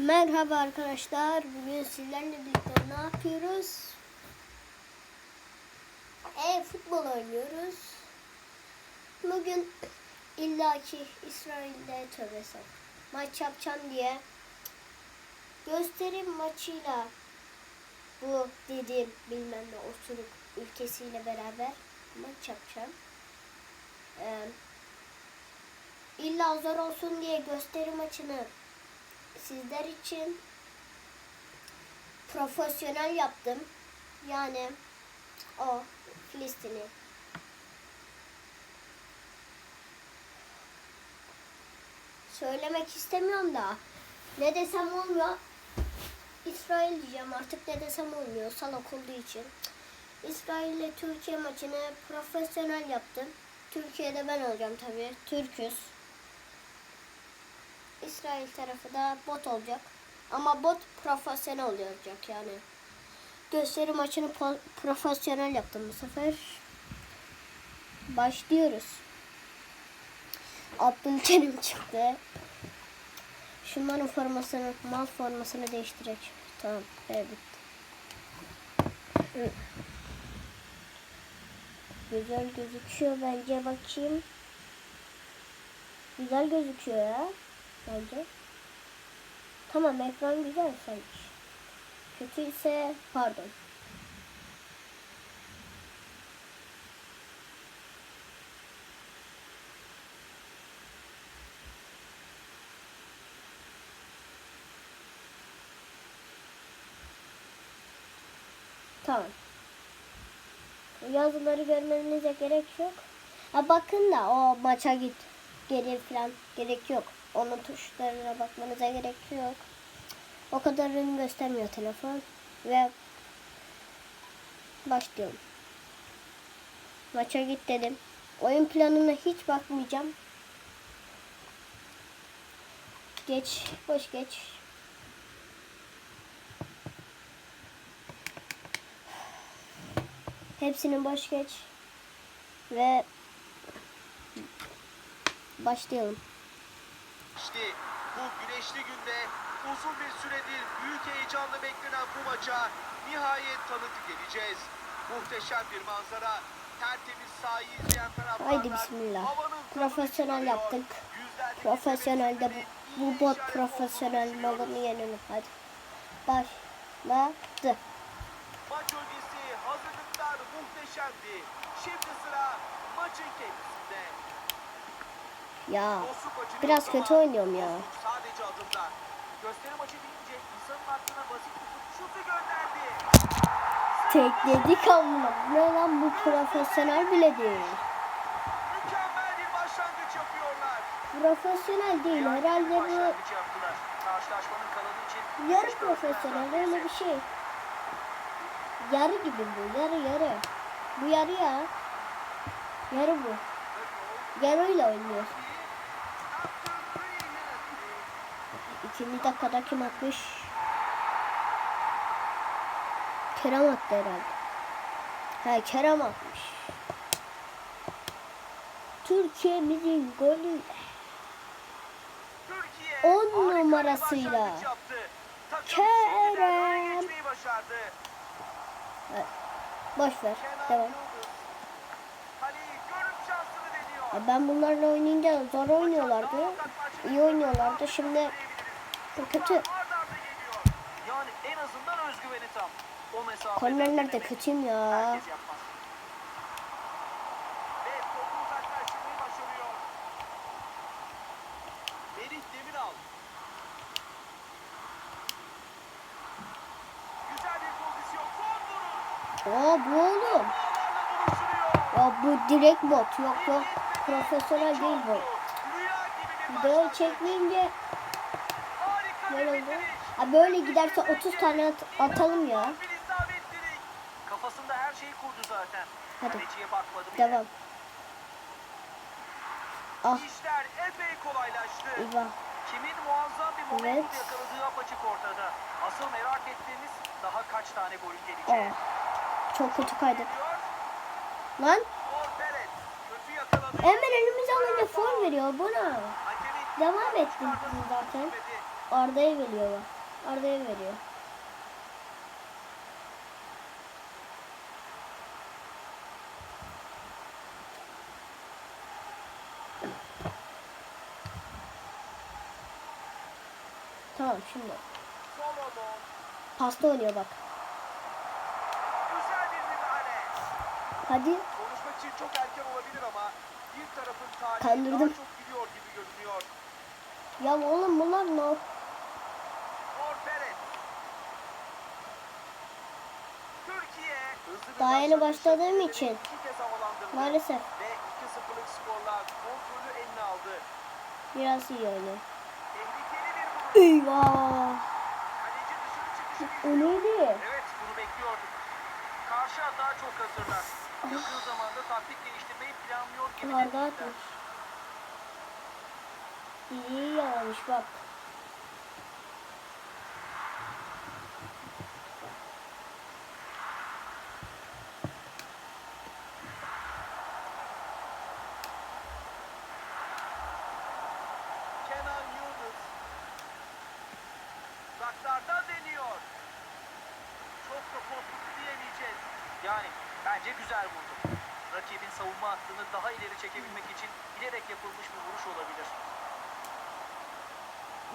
Merhaba arkadaşlar. Bugün sizlerle birlikte ne yapıyoruz? E futbol oynuyoruz. Bugün illaki İsrail'de tövbe estağfurullah, maç yapacağım diye gösterim maçıyla bu dediğim bilmem ne osuruk ülkesiyle beraber maç yapacağım. Ee, illa zor olsun diye gösteri maçını sizler için profesyonel yaptım. Yani o Filistin'i. Söylemek istemiyorum da ne desem olmuyor. İsrail diyeceğim artık ne desem olmuyor salak olduğu için. İsrail ile Türkiye maçını profesyonel yaptım. Türkiye'de ben olacağım tabii. Türküz. İsrail tarafı da bot olacak. Ama bot profesyonel olacak yani. Gösteri maçını profesyonel yaptım bu sefer. Başlıyoruz. Abdülkerim çıktı. Şunların formasını, mal formasını değiştirek. Tamam, evet bitti. Güzel gözüküyor bence bakayım. Güzel gözüküyor ya bence. Tamam ekran güzel sanki. Kötüyse pardon. Tamam. Yazıları görmenize gerek yok. Ha bakın da o maça git geri falan gerek yok. Onun tuşlarına bakmanıza gerek yok. O kadarını göstermiyor telefon. Ve başlıyorum. Maça git dedim. Oyun planına hiç bakmayacağım. Geç, boş geç. Hepsini boş geç. Ve başlayalım. İşte bu güneşli günde uzun bir süredir büyük heyecanla beklenen bu maça nihayet tanık edeceğiz. Muhteşem bir manzara, tertemiz sahayı izleyen taraftarlar Haydi bismillah. Profesyonel yaptık. Profesyonelde bu, bu bot profesyonel malını yenelim hadi. Başladı. Maç öncesi hazırlıklar muhteşemdi. Şimdi sıra maçın kendisinde. Ya biraz kötü oynuyorum ya. Sadece adımlar. Gösteri. Tekledik amına. Ne lan bu profesyonel bile değil. Profesyonel değil herhalde bu yarı profesyonel öyle bir şey. Yarı gibi bu yarı yarı. Bu yarı ya. Yarı bu. Yarıyla oynuyorsun. 20 dakikada kim atmış? Kerem attı herhalde. Ha Kerem atmış. Türkiye'mizin golü 10 numarasıyla. Kerem! evet. Boş ver. Devam. Ben bunlarla oynayınca zor oynuyorlardı. iyi oynuyorlardı. Şimdi kötü. Arda geliyor. Yani en azından özgüveni tam. O mesafede Kornerlerde denemek kötüyüm ya. herkes yapmaz. Ve topu uzaklaştırmayı başarıyor. Merih Demiral. Güzel bir pozisyon. Son vuruş. Aa bu oğlum. Ağlarla buluşturuyor. Ya bu direkt bot. Yok yok. Profesyonel değil bu. Rüya gibi bir Video başlangıç. çekmeyince Ha böyle giderse 30 tane at- atalım ya. Kafasında her şeyi kurdu zaten. Hadi. Devam. Ah İşler epey kolaylaştı. eyvah. Kimin muazzam bir momentum Evet. yakaladığı apaçık ortada. Asıl merak ettiğimiz daha kaç tane golün Aa, geleceği. çok kötü. Diyor, Lan hemen elimize alınca foul veriyor buna. Devam çıkarmasını zaten. Arda'ya geliyor bak. Arda'ya veriyor. Tamam şimdi. Pasta oynuyor bak. Hadi. Konuşmak için çok erken olabilir ama bir tarafın tarihi Kandırdım. daha çok biliyor gibi görünüyor. Ya oğlum bunlar ne? Mor Perez. Türkiye hızlı bir Daha yeni başladığım için. Maalesef Ve 2-0'lık skorla kontrolü eline aldı. biraz iyi vuruş. Eyvah. O neydi? Evet bunu bekliyorduk. Karşı hata çok hazırlar. Yakın zamanda taktik değiştirmeyi planlıyor gibi dediler. atmış. İyi yalamış bak. Kenan Yıldız. Uzaklardan deniyor. Çok da korkuttu diyemeyeceğiz. Yani bence güzel vurdu. Rakibin savunma hattını daha ileri çekebilmek için bilerek yapılmış bir vuruş olabilir.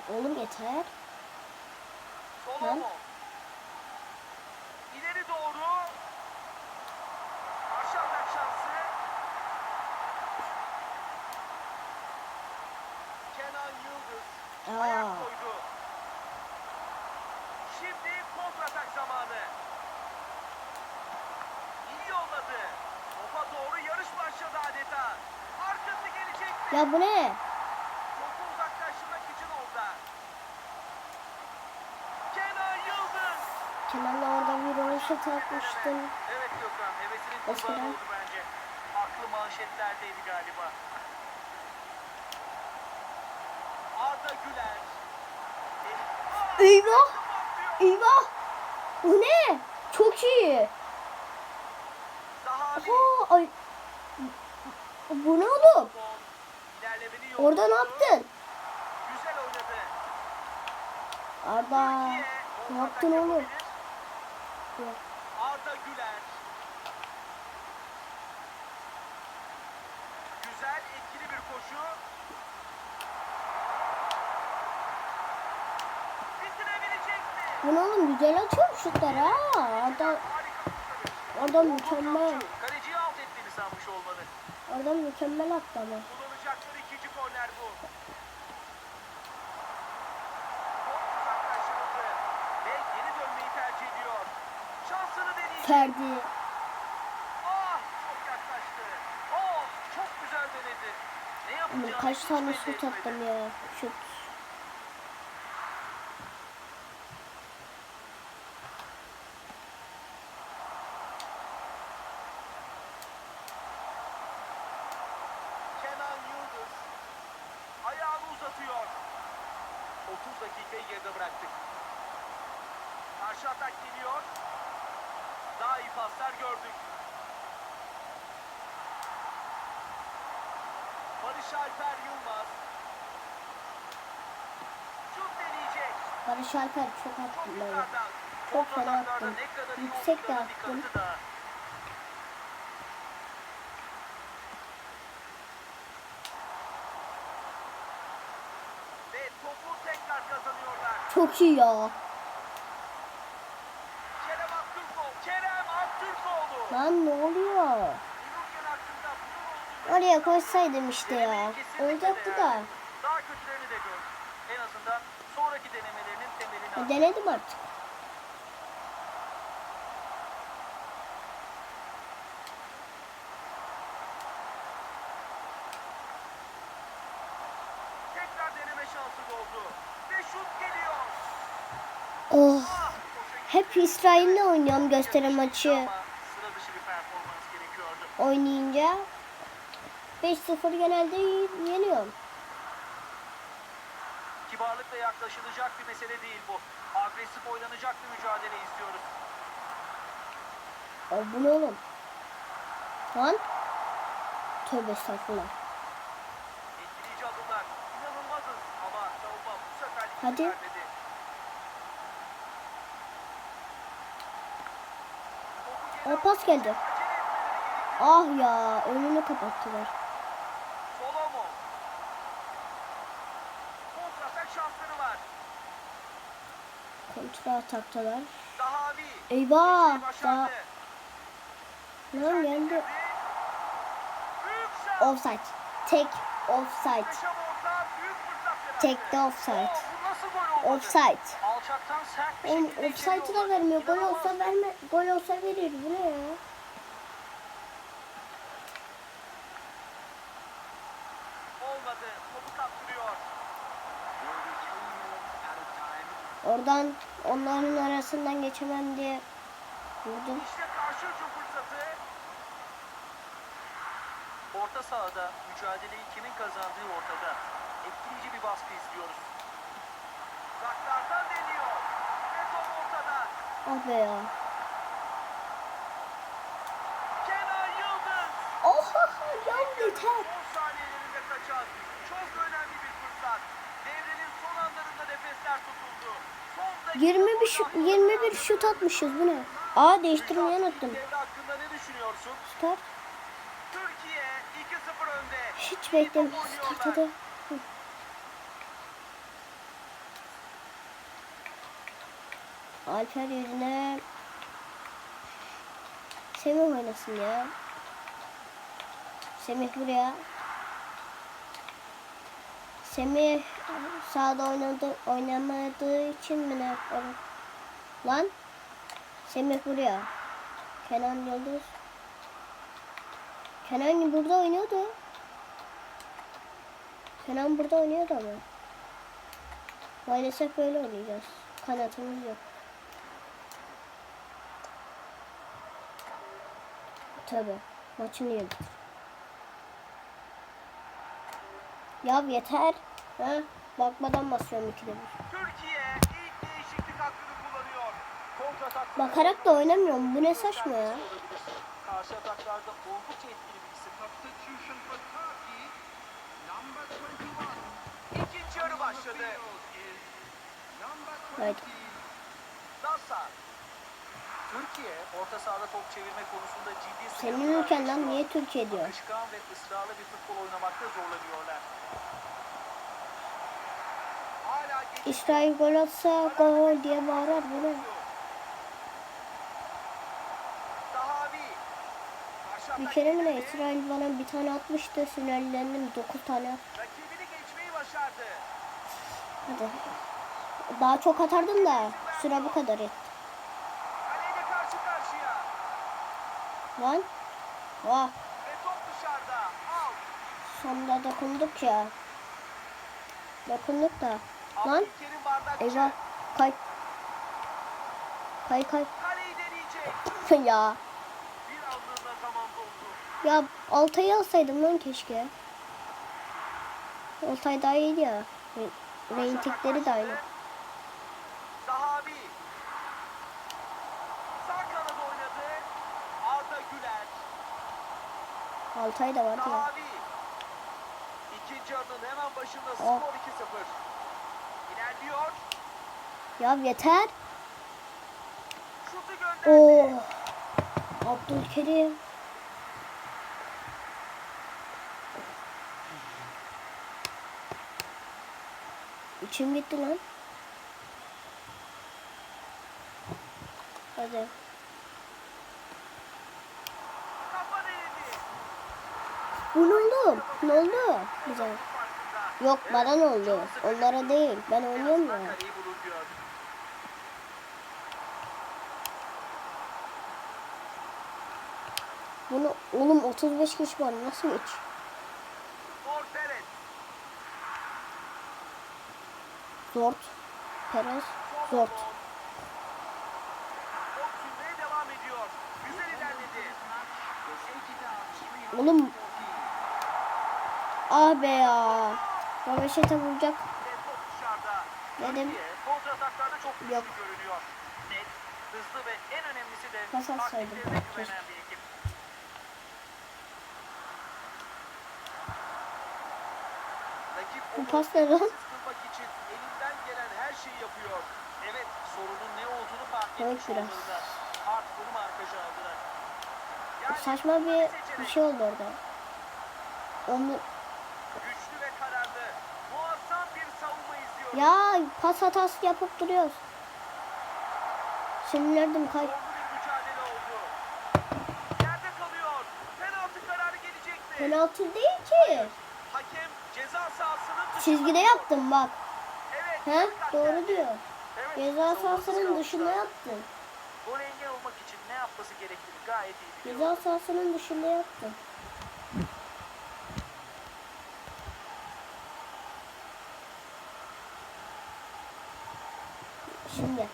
Oğlum yeter. Solomon. İleri doğru. Atak şansı. Kenan Yıldız. Ayak Aa. koydu. Şimdi kontratak zamanı. İyi yolladı. Topa doğru yarış başladı adeta. Arkası gelecekti. Ya bu ne? Kenan'la orada bir röveşat atmıştım. Evet Gökhan, hevesinin kurbanı oldu bence. Aklı manşetlerdeydi galiba. Arda Güler. Eyvah! Eyvah! Bu ne? Çok iyi. Oha! Ay. Bu ne oğlum? Orada ne yaptın? Güzel oynadı. Arda. Ne yaptın oğlum? Arda Güler. Güzel etkili bir koşu. Bu ne oğlum? Güzel atıyor şutlar ha. Arda. Arda mükemmel. Kaleciyi alt ettiğini sanmış olmalı. Arda mükemmel attı ama. Kullanacakları ikinci korner bu. Top uzaklaştırıldı. Ve geri dönmeyi tercih ediyor. Şansını deneyecek. Ferdi. Ah çok yaklaştı. Oh çok güzel denedi. Ne Oğlum yapacağını kaç hiç tane şut attım ya. Şut. Uzatıyor. 30 dakikayı geride bıraktık. Karşı atak geliyor. Daha iyi paslar gördük. Barış Alper Yılmaz. Şut deneyecek. Barış Alper çok Çok ben. yukarıdan. Çok fena iyi Yüksek de kazanıyorlar. Çok iyi ya. Kerem Aktürkoğlu. Kerem Aktürkoğlu. Lan ne oluyor? Oraya koysaydım işte ya. Olacaktı da. Daha kötülerini de gör. En azından sonraki denemelerinin temelini denedim artık. Tekrar deneme şansı doğdu. Ve şut geliyor. Oh. Hep İsrail'le oynuyorum gösteri maçı. Ama sıra dışı bir performans gerekiyordu. Oynayınca 5-0 genelde yeniyorum. Kibarlıkla yaklaşılacak bir mesele değil bu. Agresif oynanacak bir mücadele istiyoruz. Ay bu ne oğlum? Lan. Tövbe estağfurullah. Etkileyici adımlar. İnanılmazız ama savunma bu seferlik Hadi. vermedi. O pas geldi. Ah ya önünü kapattılar. Solomo. Kontratak şansları var. Kontra ataktalar. Zahavi. Eyvah. Başardı. lan geldi. Offside. Tek offside. Tek de offside. Offside. Alçaktan sert bir Oğlum offside'ı da vermiyor. Gol olsa verme. Gol olsa verir. Bu ne ya? Olmadı. Topu kaptırıyor. Oradan onların arasından geçemem diye vurdum. İşte karşı hücum fırsatı. Orta sahada mücadeleyi kimin kazandığı ortada. Etkileyici bir baskı izliyoruz. Uzaklardan deniyor. Ve top ortada. Ah be ya. Kenan Yıldız. Oha ya yeter. Son saniyelerinde kaçan çok önemli bir fırsat. Devrenin son anlarında nefesler tutuldu. Son dakika 21 şut, 21 şut atmışız bu ne? Aa değiştirmeyi unuttum. Start. Türkiye 2-0 önde. Hiç oynuyorlar. Start hadi. Alper yerine Semih oynasın ya. Semih buraya. Semih sağda oynadı, oynamadığı için mi ne? Onu- Lan. Semih buraya. Kenan Yıldız. Kenan burada oynuyordu. Kenan burada oynuyordu ama. Maalesef böyle oynayacağız. Kanatımız yok. Tabi. Maçını yedik. Ya yeter. Ha? Bakmadan basıyorum ikide bir. Türkiye ilk değişiklik hakkını kullanıyor. Kontratak Bakarak da oynamıyorum. Bu ne saçma ya. Karşı ataklarda oldukça etkili bir isim. Substitution for Turkey, number 21. İkinci yarı başladı. Number Evet. 20. Nasa. Türkiye orta sahada top çevirme konusunda ciddi Senin ülken lan niye Türkiye diyor? Akışkan ve ısrarlı bir futbol oynamakta zorlanıyorlar. İsrail gol atsa gol diye bağırar bu ne? Bir kere mi ne. İsrail bana bir tane atmıştı sinirlendim 9 tane attı. Rakibini geçmeyi başardı. Hadi. Daha çok atardım da süre bu kadar etti. Lan. Ah. Out. sonunda dokunduk ya. Dokunduk da. Lan. Eyvah. Kay. Kay kay. Ya. Ya Altay'ı alsaydım lan keşke. Altay daha iyiydi ya. Re- Reytingleri de aynı. Zahavi. Sağ kanada oynadı. Arda Güler. Altay da vardı ya. İkinci yarının hemen başında Oh. skor 2-0. İlerliyor. Ya yeter. Şutu gönderdi. Oh. Abdülkerim. İçim gitti lan. Hadi. Kafa değdi. Bu ne oldu? Ne oldu? Farkında. Yok bana ne oldu? Onlara değil. Ben oynuyorum ya. Bunu oğlum 35 kişi var. Nasıl Perez. Zort. Perez. Zort. Güzel. Oğlum. Ah be ya. Röveşete vuracak. Dedim. Yok. hızlı ve en önemlisi de Pas atsaydım. Bu pas ne lan? Evet, sorunun ne olduğunu fark etmiş biraz. Yani Saçma bir, bir şey oldu orada. Onu Güçlü ve kararlı. Muazzam bir savunma izliyoruz. Ya pas hatası yapıp duruyoruz. Sinirlendim kay. Yerde kalıyor. Penaltı kararı gelecekti. Penaltı değil ki. Hakem ceza sahasının. Çizgide yaptım bak. Evet. He doğru diyor. Evet, Ceza sahasının dışında yaptım. Gol engel olmak için ne yapması gerektiğini gayet iyi biliyor. Ceza sahasının dışında yaptım. Şimdi.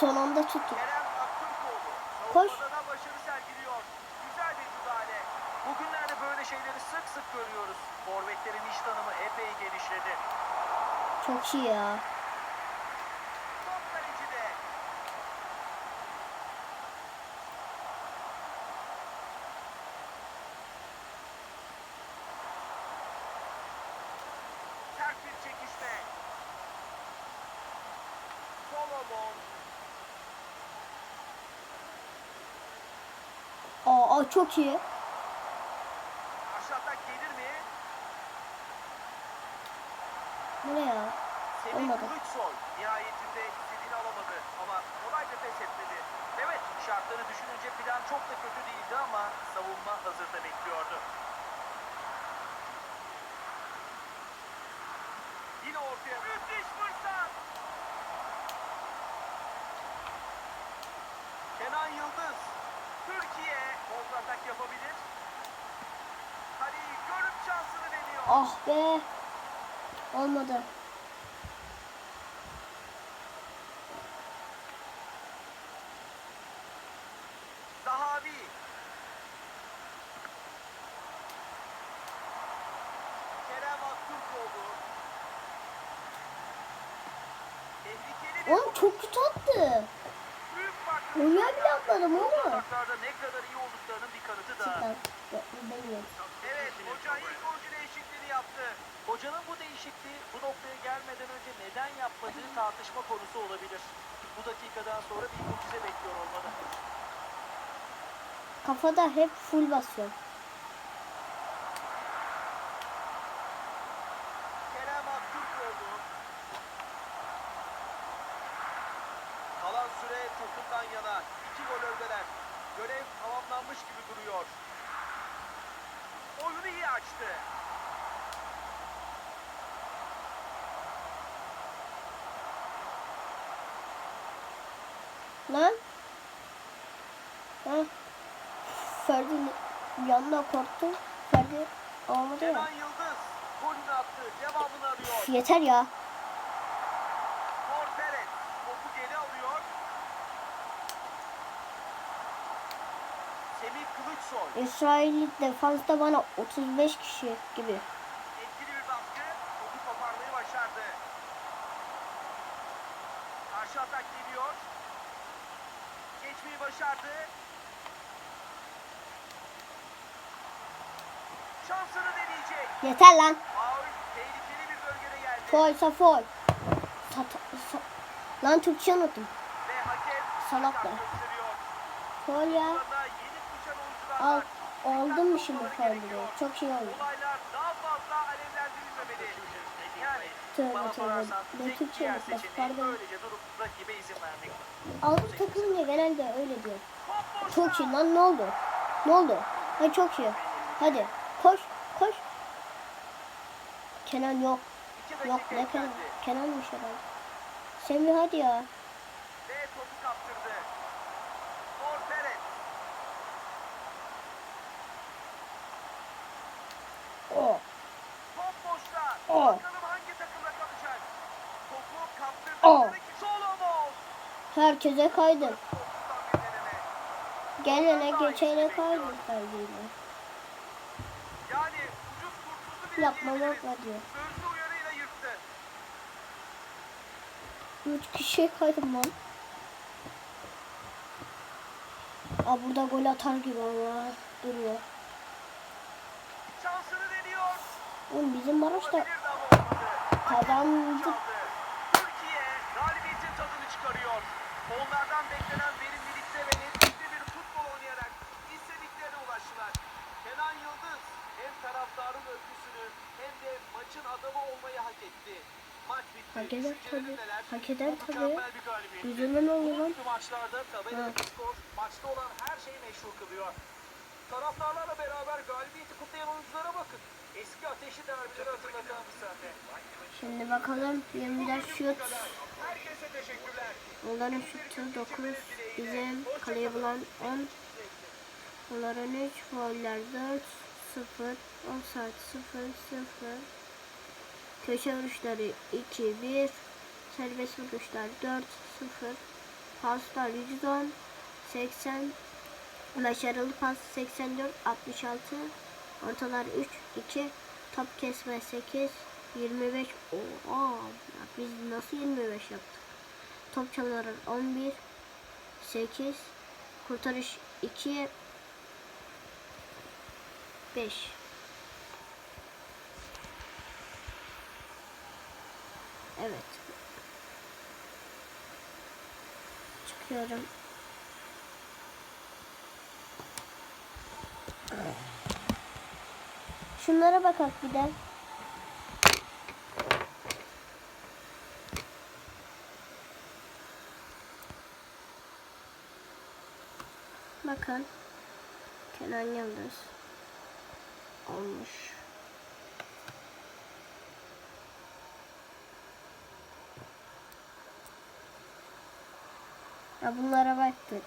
Son anda tuttum. Koş. Savunmada da başarı sergiliyor. Güzel bir müdahale. Bugünlerde böyle şeyleri sık sık görüyoruz. Forvetlerin iş tanımı epey genişledi. Çok iyi ya. Top kalecide. Sert bir çekişme. Solomon. Aa, çok iyi. Aşağıdan gelir mi? Bu ne ya? Semih Olmadı. Kılıçsoy nihayetinde istediğini alamadı ama kolayca pes etmedi. Evet, şartları düşününce plan çok da kötü değildi ama savunma hazırda bekliyordu. Yine ortaya müthiş fırsat. Kenan Yıldız. Kontratak yapabilir. Kaleyi görüp şansını deniyor. Ah be. Olmadı. Zahavi. Kerem Aktürkoğlu. Tehlikeli Oğlum çok kötü attı. Oraya bile atmadım oğlum. Ne kadar iyi olduklarının bir kanıtı da. Evet, hoca ilk oyuncu değişikliğini yaptı. Hocanın bu değişikliği bu noktaya gelmeden önce neden yapmadığı tartışma konusu olabilir. Bu dakikadan sonra bir mucize bekliyor olmalı. Kafada hep full basıyor. Kerem Aktürkoğlu. Kalan süre takımdan yana. İki gol öndeler. Görev tamamlanmış gibi duruyor. Oyunu iyi açtı. Lan. Ha. Ferdi yanına korktum. Ferdi olmadı ya. Kenan Yıldız golünü attı. Devamını arıyor. Yeter ya. Corteret topu geri alıyor. Semih Kılıçsoy. İsrail defansta bana 35 kişi gibi. Etkili bir baskı. Topu koparmayı başardı. Karşı atak geliyor. Geçmeyi başardı. Şansını deneyecek. Yeter lan. Faul tehlikeli bir bölgede geldi. Foysa foy. Sat, sa- lan Türkçe unuttum. Ve hakem Salak be. Foy ya. Burada yeni düşen oyuncular Al. mu Dikkatli şimdi gerekiyor. Çok iyi oldu. Tövbe tövbe. Ne Türkçe seçeneği Pardon. Avrupa takımında genelde öyle diyor. Çok iyi lan ne oldu? Ne oldu? Hadi çok iyi. Hadi koş koş. Kenan yok. Yok ne Kenan? eklendi. Kenan'mış herhalde. Semih hadi ya. Ve topu kaptırdı. Corteret. O. Top boşta. Oh. Bakalım hangi takımda kalacak. Topu kaptırdı. Oh. Solomon. Herkese deneme. Gelene geçene kaydın kaydıyla. Yani ucuz kurtuldu Yapma diyor. Sözlü uyarıyla yırttı. Üç kişiye kaydım lan. Aa burada gol atar gibi ama duruyor. şansını deniyor. Oğlum bizim Maraş da Olabilirdi ama olmadı. kazandı. Çaldı. Türkiye galibiyetin tadını çıkarıyor. Onlardan beklenen verimlilikte ve etkili bir futbol oynayarak istediklerine ulaştılar. Kenan Yıldız hem taraftarın öyküsünü hem de maçın adamı olmayı hak etti. Maç bitti. Hak eder tabii. Hak eder tabii. Yüzünden Bu lan? maçlarda tabeladaki skor maçta olan her şeyi meşhur kılıyor. Taraftarlarla beraber galibiyeti kutlayan oyunculara bakın. Eski ateşli derbileri hatırlatan bir sahne. Şimdi bakalım 24 şut. Onların şutu 9. Bizim kaleye bulan 10. Onların 3. Fauller 4. 0. Offside 0. 0. Köşe vuruşları 2. 1. Serbest vuruşlar 4. 0. Paslar 110. 80. Başarılı pas 84. 66. Ortalar 3. 2. Top kesme 8. 25. Oha. Biz nasıl 25 yaptık? Top çalıları 11 8 kurtarış 2 5 Evet. Çıkıyorum. Şunlara bakalım bir de. Bakın. Kenan Yıldız. Olmuş. Ya bunlara baktık.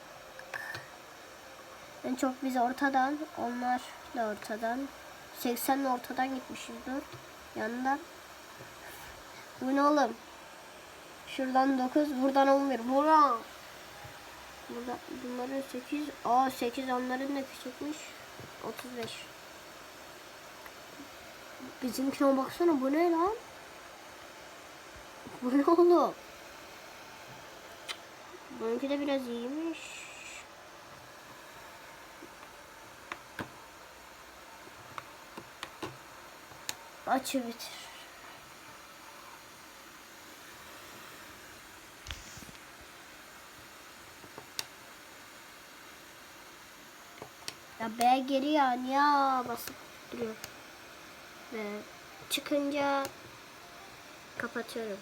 En çok biz ortadan, onlar da ortadan. 80 ortadan gitmişizdir. Yandan. Bu ne oğlum? Şuradan 9, buradan 11. Buradan. Burada bunların 8. Aa 8 onların da küçükmüş. 35. Bizimkine baksana bu ne lan? Bu ne oğlum? Bununki de biraz iyiymiş. Açı bitir. Ya B geri ya niye basıp duruyor? Ve çıkınca kapatıyorum.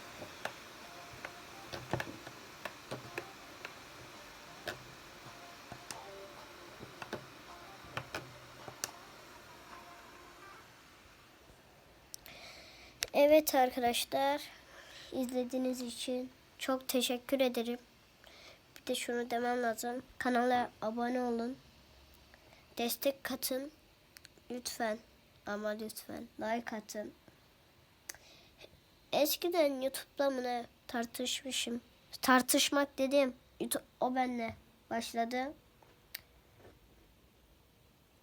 Evet arkadaşlar izlediğiniz için çok teşekkür ederim. Bir de şunu demem lazım. Kanala abone olun. Destek katın. Lütfen. Ama lütfen. Like atın. Eskiden YouTube'da mı ne tartışmışım. Tartışmak dedim. YouTube, o benle başladı.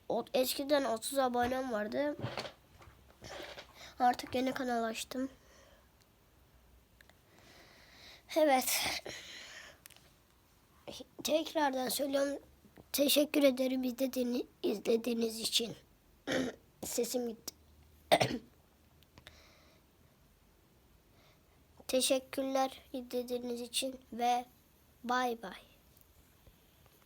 O, eskiden 30 abonem vardı. Artık yeni kanal açtım. Evet. Tekrardan söylüyorum. Teşekkür ederim izlediğiniz, izlediğiniz için. Sesim gitti. Teşekkürler izlediğiniz için ve bay bay.